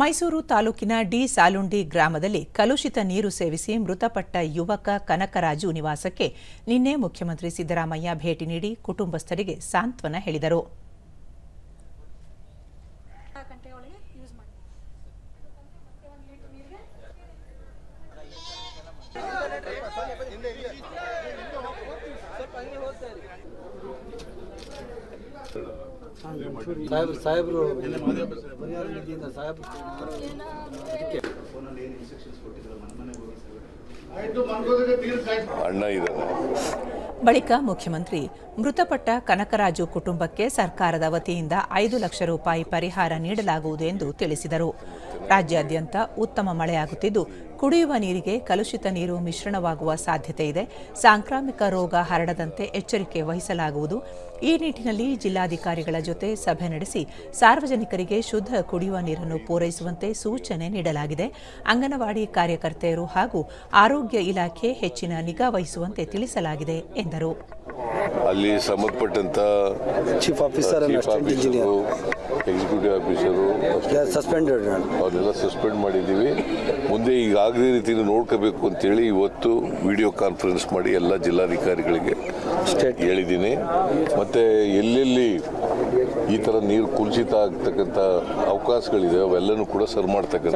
ಮೈಸೂರು ತಾಲೂಕಿನ ಡಿ ಸಾಲುಂಡಿ ಗ್ರಾಮದಲ್ಲಿ ಕಲುಷಿತ ನೀರು ಸೇವಿಸಿ ಮೃತಪಟ್ಟ ಯುವಕ ಕನಕರಾಜು ನಿವಾಸಕ್ಕೆ ನಿನ್ನೆ ಮುಖ್ಯಮಂತ್ರಿ ಸಿದ್ದರಾಮಯ್ಯ ಭೇಟಿ ನೀಡಿ ಕುಟುಂಬಸ್ಥರಿಗೆ ಸಾಂತ್ವನ ಹೇಳಿದರು. ಸಾಹೇಬ್ರು ಸಾಹೇಬ್ರು ಪರಿಹಾರ ನಿಧಿಯಿಂದ ಸಾಹೇಬ್ರು ಬಳಿಕ ಮುಖ್ಯಮಂತ್ರಿ ಮೃತಪಟ್ಟ ಕನಕರಾಜು ಕುಟುಂಬಕ್ಕೆ ಸರ್ಕಾರದ ವತಿಯಿಂದ ಐದು ಲಕ್ಷ ರೂಪಾಯಿ ಪರಿಹಾರ ನೀಡಲಾಗುವುದು ಎಂದು ತಿಳಿಸಿದರು. ರಾಜ್ಯಾದ್ಯಂತ ಉತ್ತಮ ಮಳೆಯಾಗುತ್ತಿದ್ದು ಕುಡಿಯುವ ನೀರಿಗೆ ಕಲುಷಿತ ನೀರು ಮಿಶ್ರಣವಾಗುವ ಸಾಧ್ಯತೆ ಇದೆ. ಸಾಂಕ್ರಾಮಿಕ ರೋಗ ಹರಡದಂತೆ ಎಚ್ಚರಿಕೆ ವಹಿಸಲಾಗುವುದು. ಈ ನಿಟ್ಟಿನಲ್ಲಿ ಜಿಲ್ಲಾಧಿಕಾರಿಗಳ ಜೊತೆ ಸಭೆ ನಡೆಸಿ ಸಾರ್ವಜನಿಕರಿಗೆ ಶುದ್ಧ ಕುಡಿಯುವ ನೀರನ್ನು ಪೂರೈಸುವಂತೆ ಸೂಚನೆ ನೀಡಲಾಗಿದೆ. ಅಂಗನವಾಡಿ ಕಾರ್ಯಕರ್ತೆಯರು ಹಾಗೂ ಆರೋಗ್ಯ ಇಲಾಖೆ ಹೆಚ್ಚಿನ ನಿಗಾ ವಹಿಸುವಂತೆ ತಿಳಿಸಲಾಗಿದೆ ಎಂದರು. ಅಲ್ಲಿ ಸಂಬಂಧಪಟ್ಟಂತ chief officer chief engineer executive officer suspended ಅವನ್ನೆಲ್ಲ ಸಸ್ಪೆಂಡ್ ಮಾಡಿದ್ದೀವಿ. ಮುಂದೆ ಈಗ ಆಗದೇ ರೀತಿಯಲ್ಲಿ ನೋಡ್ಕೋಬೇಕು ಅಂತೇಳಿ ಇವತ್ತು ವಿಡಿಯೋ ಕಾನ್ಫರೆನ್ಸ್ ಮಾಡಿ ಎಲ್ಲ ಜಿಲ್ಲಾಧಿಕಾರಿಗಳಿಗೆ ಸ್ಟೇಟ್ ಹೇಳಿದ್ದೀನಿ. ಮತ್ತೆ ಎಲ್ಲೆಲ್ಲಿ ಈ ಥರ ನೀರು ಕುಲುಷಿತ ಆಗ್ತಕ್ಕಂಥ ಅವಕಾಶಗಳಿದೆ ಅವೆಲ್ಲನೂ ಕೂಡ ಸರ್ ಮಾಡ್ತಕ್ಕಂಥ